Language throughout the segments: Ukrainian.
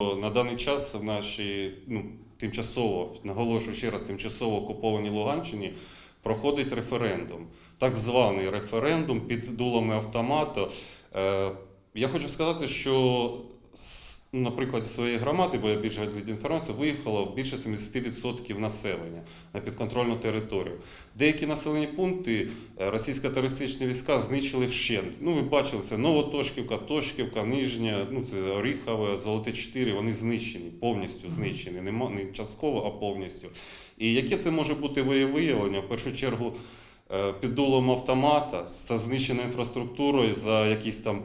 На даний час в нашій ну, тимчасово, наголошую ще раз, тимчасово окупованій Луганщині проходить референдум. Так званий референдум під дулами автомата. Е, я хочу сказати, що на прикладі своєї громади, бо я більше від інформацію, виїхало більше 70% населення на підконтрольну територію. Деякі населені пункти е, російсько-терористичні війська знищили вщент. Ну, ви бачили, це Новотошківка, Тошківка, Нижня, ну це Оріхове, Золоте 4, вони знищені, повністю знищені, нема, не частково, а повністю. І яке це може бути виявлення? В першу чергу е, під дулом автомата за знищеною інфраструктурою, за якийсь там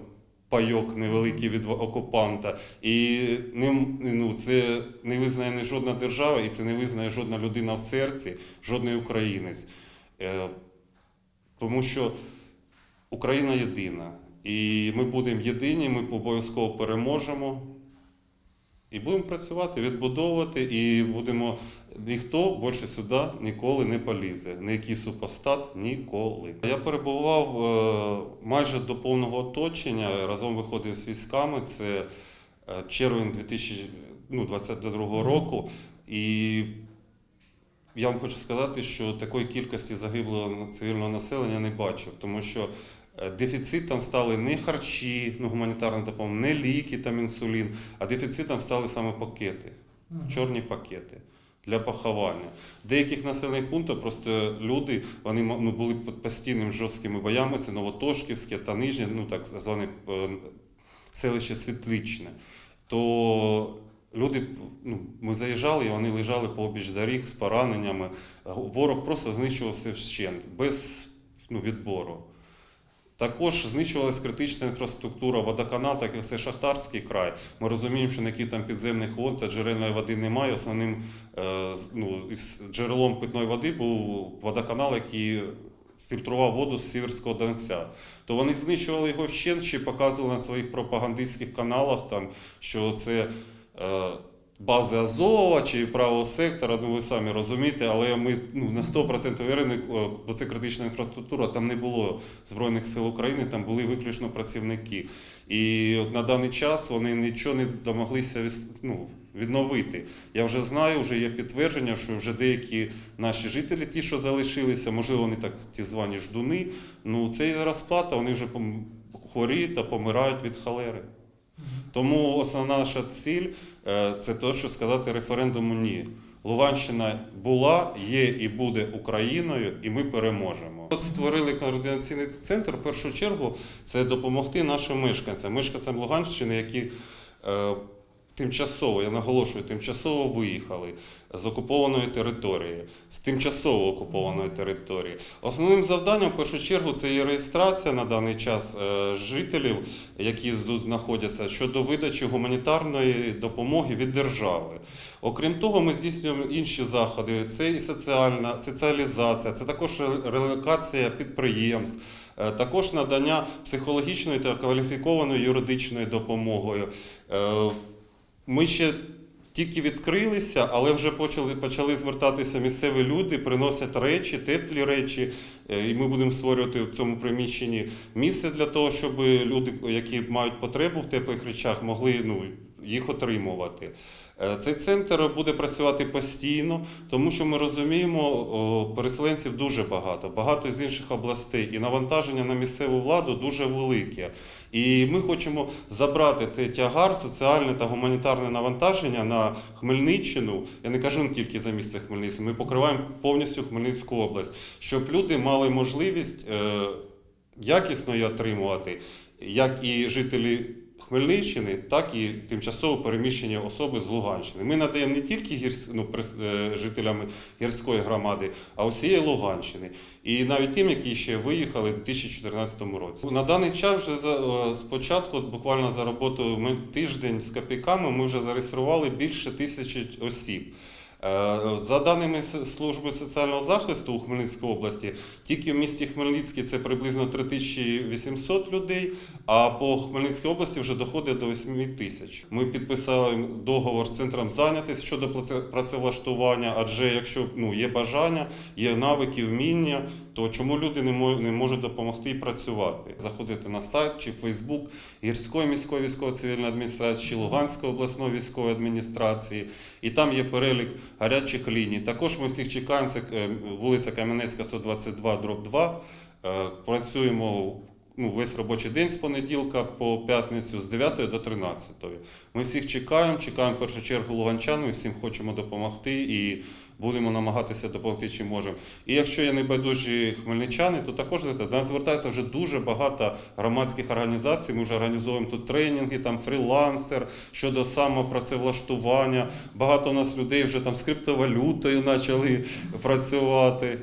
пайок невеликий від окупанта. І не, ну, це не визнає ні жодна держава, і це не визнає жодна людина в серці, жодний українець. Е, Тому що Україна єдина. І ми будемо єдині, ми обов'язково переможемо. І будемо працювати, відбудовувати, і будемо ніхто більше сюди ніколи не полізе. Ніякий супостат ніколи. Я перебував е, майже до повного оточення, разом виходив з військами. Це е, червень 2022 року. І я вам хочу сказати, що такої кількості загиблого цивільного населення не бачив, тому що е, дефіцитом стали не харчі, ну, гуманітарна допомога, не ліки, там інсулін, а дефіцитом стали саме пакети, чорні пакети. Для поховання. В деяких населених пунктах просто люди вони ну, були під постійними жорсткими боями. Це Новотошківське та Нижнє, ну так зване е, селище Світличне. То люди, ну, ми заїжджали, і вони лежали по обіч доріг з пораненнями. Ворог просто знищувався вщент, без ну, відбору. Також знищувалась критична інфраструктура, водоканал, так як це Шахтарський край. Ми розуміємо, що ніяких там підземних вод та джерельної води немає. Основним е, ну, джерелом питної води був водоканал, який фільтрував воду з Сіверського Донця. То вони знищували його вщент, ще показували на своїх пропагандистських каналах, там, що це е, бази Азова чи правого сектора, ну ви самі розумієте, але ми ну, на 100% уверені, е, бо це критична інфраструктура, там не було Збройних сил України, там були виключно працівники. І от на даний час вони нічого не домоглися ну, відновити. Я вже знаю, вже є підтвердження, що вже деякі наші жителі, ті, що залишилися, можливо, вони так ті звані ждуни, ну це розплата, вони вже хворіють та помирають від холери. Тому основна наша ціль е, це те, що сказати референдуму ні. Луганщина була, є і буде Україною, і ми переможемо. От створили координаційний центр. В першу чергу це допомогти нашим мешканцям, мешканцям Луганщини, які е, тимчасово, я наголошую, тимчасово виїхали з окупованої території, з тимчасово окупованої території. Основним завданням, в першу чергу, це є реєстрація на даний час е, жителів, які тут знаходяться, щодо видачі гуманітарної допомоги від держави. Окрім того, ми здійснюємо інші заходи. Це і соціальна соціалізація, це також релокація підприємств. е, Також надання психологічної та кваліфікованої юридичної допомоги. Ми ще тільки відкрилися, але вже почали, почали звертатися місцеві люди, приносять речі, теплі речі, е, і ми будемо створювати в цьому приміщенні місце для того, щоб люди, які мають потребу в теплих речах, могли ну, їх отримувати. Е, Цей центр буде працювати постійно, тому що ми розуміємо, переселенців дуже багато, багато з інших областей, і навантаження на місцеву владу дуже велике. І ми хочемо забрати той тягар, соціальне та гуманітарне навантаження на Хмельниччину. Я не кажу не тільки за місце Хмельницький, ми покриваємо повністю Хмельницьку область, щоб люди мали можливість е, якісно її отримувати, як і жителі. Хмельниччини, так і тимчасово переміщення особи з Луганщини. Ми надаємо не тільки гірс... ну, е, жителям гірської громади, а усієї Луганщини. І навіть тим, які ще виїхали у 2014 році. На даний час вже е, спочатку, буквально за роботу ми тиждень з копійками, ми вже зареєстрували більше тисячі осіб. Е, За даними служби соціального захисту у Хмельницькій області, тільки в місті Хмельницький це приблизно 3800 людей, а по Хмельницькій області вже доходить до 8 тисяч. Ми підписали договор з центром зайнятості щодо праце- працевлаштування, адже якщо ну, є бажання, є навики, вміння, то чому люди не мо- не можуть допомогти і працювати? Заходити на сайт чи Фейсбук Гірської міської військово-цивільної адміністрації, чи Луганської обласної військової адміністрації, і там є перелік гарячих ліній. Також ми всіх чекаємо. Це е, вулиця Кам'янецька, 122, дроб 2. Е, Працюємо ну, весь робочий день з понеділка по п'ятницю з 9 до 13. Ми всіх чекаємо, чекаємо в першу чергу луганчан, ми всім хочемо допомогти і будемо намагатися допомогти, чим можемо. І якщо є небайдужі хмельничани, то також до нас звертається вже дуже багато громадських організацій. Ми вже організовуємо тут тренінги, там фрілансер щодо самопрацевлаштування. Багато у нас людей вже там з криптовалютою почали працювати.